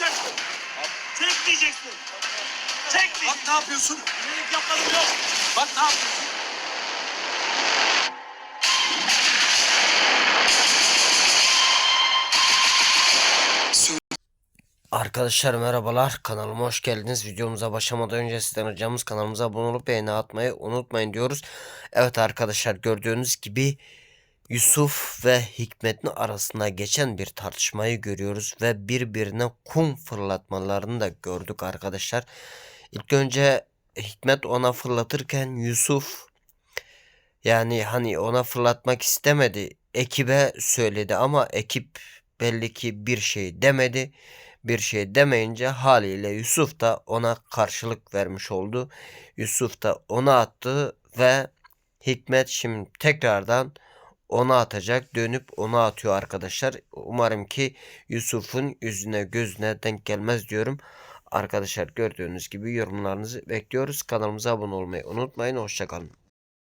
Çekmeyeceksin. Çekmeyeceksin. Bak ne yapıyorsun? Bilerek yapmadım yok. Bak ne yapıyorsun? Arkadaşlar merhabalar kanalıma hoş geldiniz videomuza başlamadan önce sizden ricamız kanalımıza abone olup beğeni atmayı unutmayın diyoruz. Evet arkadaşlar gördüğünüz gibi Yusuf ve Hikmet'in arasında geçen bir tartışmayı görüyoruz ve birbirine kum fırlatmalarını da gördük arkadaşlar. İlk önce Hikmet ona fırlatırken Yusuf yani hani ona fırlatmak istemedi. Ekibe söyledi ama ekip belli ki bir şey demedi bir şey demeyince haliyle Yusuf da ona karşılık vermiş oldu. Yusuf da ona attı ve Hikmet şimdi tekrardan ona atacak. Dönüp ona atıyor arkadaşlar. Umarım ki Yusuf'un yüzüne gözüne denk gelmez diyorum. Arkadaşlar gördüğünüz gibi yorumlarınızı bekliyoruz. Kanalımıza abone olmayı unutmayın. Hoşçakalın.